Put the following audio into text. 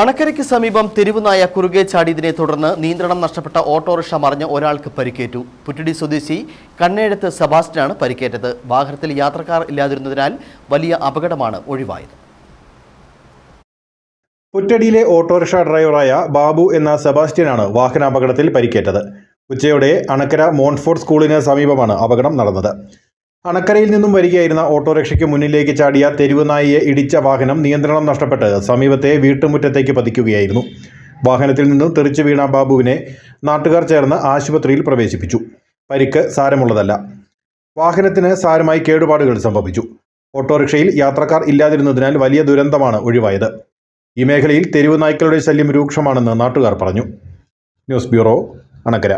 അണക്കരയ്ക്ക് സമീപം തെരുവുനായ കുറുകെ ചാടിയതിനെ തുടർന്ന് നിയന്ത്രണം നഷ്ടപ്പെട്ട ഓട്ടോറിക്ഷ മറിഞ്ഞ് ഒരാൾക്ക് പരിക്കേറ്റു. പുറ്റടി സ്വദേശി കണ്ണേഴത്ത് സെബാസ്റ്റ്യനാണ് പരിക്കേറ്റത്. വാഹനത്തിൽ യാത്രക്കാർ ഇല്ലാതിരുന്നതിനാൽ വലിയ അപകടമാണ് ഒഴിവായത്. പുറ്റടിയിലെ ഓട്ടോറിക്ഷ ഡ്രൈവറായ ബാബു എന്ന സെബാസ്റ്റ്യനാണ് വാഹനാപകടത്തിൽ പരിക്കേറ്റത്. ഉച്ചയോടെ അണക്കര മോൺഫോർട്ട് സ്കൂളിന് സമീപമാണ് അപകടം നടന്നത്. അണക്കരയിൽ നിന്നും വരികയായിരുന്ന ഓട്ടോറിക്ഷയ്ക്ക് മുന്നിലേക്ക് ചാടിയ തെരുവുനായിയെ ഇടിച്ച വാഹനം നിയന്ത്രണം നഷ്ടപ്പെട്ട് സമീപത്തെ വീട്ടുമുറ്റത്തേക്ക് പതിക്കുകയായിരുന്നു. വാഹനത്തിൽ നിന്നും തെറിച്ചു വീണ ബാബുവിനെ നാട്ടുകാർ ചേർന്ന് ആശുപത്രിയിൽ പ്രവേശിപ്പിച്ചു. പരിക്ക് സാരമുള്ളതല്ല. വാഹനത്തിന് സാരമായി കേടുപാടുകൾ സംഭവിച്ചു. ഓട്ടോറിക്ഷയിൽ യാത്രക്കാർ ഇല്ലാതിരുന്നതിനാൽ വലിയ ദുരന്തമാണ് ഒഴിവായത്. ഈ മേഖലയിൽ തെരുവ് നായ്ക്കളുടെ ശല്യം രൂക്ഷമാണെന്ന് നാട്ടുകാർ പറഞ്ഞു. News bureau Anakkara.